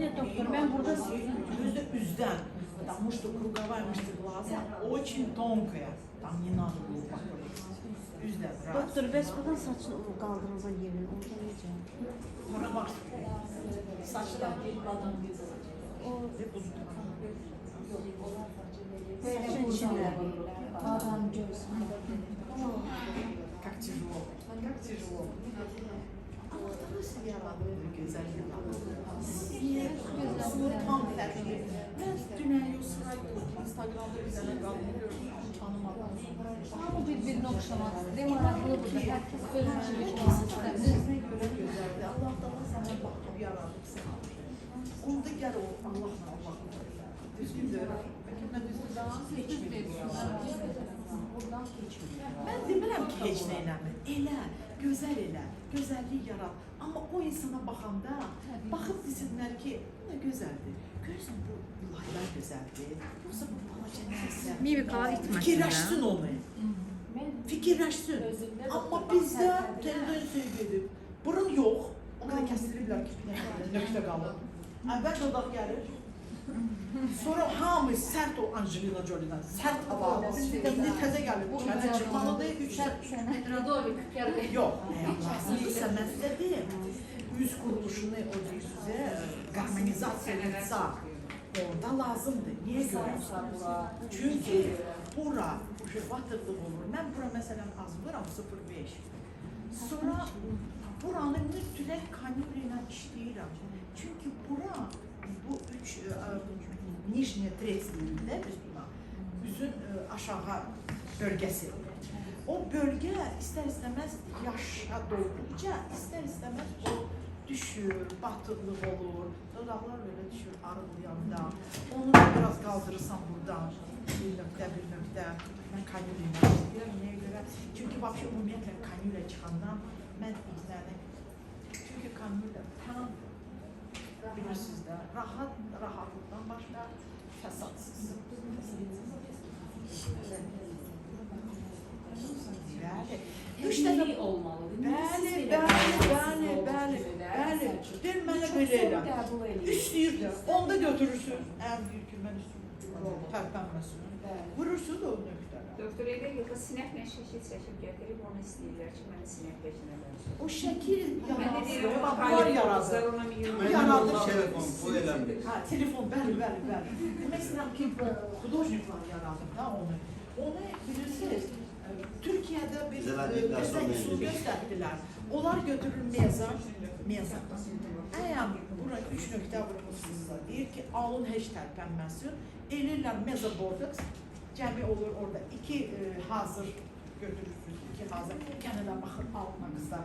Нет, доктор, ben burada Gözde üzden. Потому что круговая мышца глаза очень тонкая. Там не надо глубоко. Üzden. Раз. Doktor, bəs buradan saçın qaldırılma yerin, orada necə? Para var. Saçlar bir adam bir O Ve buzu saçın içində. Adam göz. Как тяжело. Как тяжело. Allah nasıl yaradı güzel yaradı. Sinir, sur tam fərqli. Mən dünən Yusra'yı Instagramda bir dənə qadın gördüm, tanımadım. Hamı bir-birini oxşamaq istəyir. Maraqlıdır da. Hər kəs özünü kimi istəyir. Özünə görə gözəldir. Allah da sana baxıb yaradıb səni. Onda gəl o Allahla Allah. Düzgündür. Bəlkə mən düzgün daha keçmir. Mən demirəm ki, heç nə eləmir. Elə, gözəl elə, gözəllik yarat. Amma o insana baxanda baxıb desinlər ki, bu nə gözəldir. Görürsən bu laylar gözəldir. Yoxsa bu balaca nəsə. Mimikalar itməsin Fikirləşsin onu. Fikirləşsin. Amma bizdə tendensiya gedib. Burun yox. O qədər kəsdiriblər ki, nöqtə qalır. Əvvəl dodaq gəlir. Sonra hamı sərt o Angelina Jolie'dən sərt hava. Təzə gəlir. Bu mənə çıxmalıdır. Üç Radovik, gəldi. Yox, əgər lazımdırsa məsələdir. Yüz quruluşunu o deyir sizə qarmonizasiya etsə, orada lazımdır. Niyə görə? Çünki bura uje batırlıq olur. Mən bura məsələn azlıram 0.5. Sonra buranı mütləq kanülə ilə işləyirəm. Çünki bura bu üç e, e, nijniyə tret deyildə biz buna üzün e, aşağı bölgəsi. O bölge ister istemez yaşa doldukça ister istemez o düşür, batırlık olur, dodaklar böyle düşür arılayanda. Onu da biraz kaldırırsan buradan, bir nokta bir nokta. Ben kanüle istiyorum. Niye göre? Çünkü vahşi umumiyetle kanüle çıkandan ben izledim. Çünkü kanüle tam bilirsiniz de rahat, rahatlıktan başka fesatsız. Üç Üç olmalı. Bəli, bəli, bəli, bəli, bəli. Deyir mənə belə elə. edir. Üstəyirdi. Onda götürürsün. Ən ki, mən üstəyirəm. Tərpənməsin. Vurursun da o nöqtədə. Doktor elə yox, sinəklə şəkil çəkib gətirib onu istəyirlər ki, məni sinəklə çəkirlər. O şəkil Mən də yaradır. deyirəm, Bax, bunlar bunlar yaradır. yaradır. Ona miyum. Bu yaradır. Telefon, bu eləmir. Ha, telefon, bəli, bəli, bəli. Demək istəyirəm ki, bu hudojniklar yaradır da onu. Onu bilirsiniz, e, Türkiyədə bir sonra üsul eləyir. göstərdilər. Onlar götürür mezar, mezar. Əgər bura üç nöqtə vurmuşsunuzsa, deyir ki, alın heç tərpənməsin. Elirlər mezobordoks, cəmi olur orada iki e, hazır götürürsünüz, iki hazır. Kənara baxın alına qısa.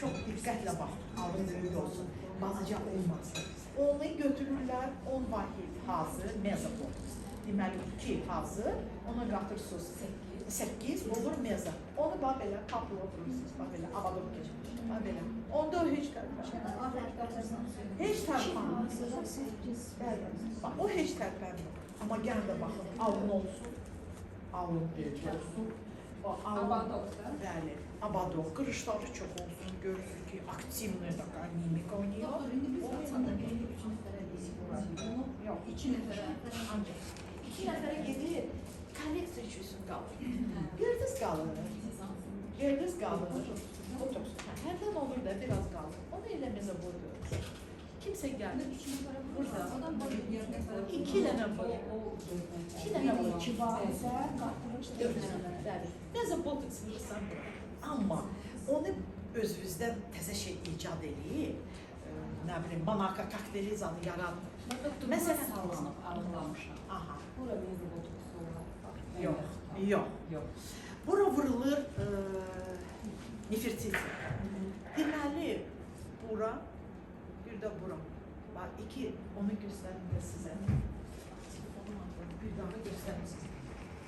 Çox diqqətlə baxın, alın böyük olsun, balaca olmasın. Onu götürürlər, 10 vahid hazır mezobordoks. Deməli, iki hazır, ona qatırsınız 8 olur meza. Onu bax belə kapıya oturursunuz, bax belə havada keçmiş. Bax belə. Onda heç tərpənmir. Heç tərpənmir. Bəli. Bax o heç tərpənmir. Amma yenə də baxın, alın olsun. Avrupa olsun. O Abadok'ta. Bəli, Abadok qırışları çox olsun, görürsüz ki, aktivni taka mimik oynayır. Yox, indi biz aslında birinci, üçüncü nəfərə desik oranı. Yox, iki nəfərə. Ancaq. İki nəfərə gedib, kollektor üçün qalır. Yerdiz qalır. Yerdiz qalır. Botoks. Həndən olur da biraz qalır. Onu eləmizə boyuyoruz. Gəlir. Üç nəfərə Burada. İki dənə var. İki dənə var. Nəfərə. Bəli. Nəzə botoks vurursan bura. Amma onu özünüzdən təzə şey icad eləyib. e, Nə bilim, banaka kokteyli zadı yarat. Doktor, Məsələn- sallanıb, ağırlamışam. Aha. Bura mezi botoks olaraq. Yox. Yox. Yox. Bura vurulur e, Nefertiti. Deməli, bura, bir də bura. Bax, iki, onu sizə. Telefonum var, Bir daha göstərim sizə.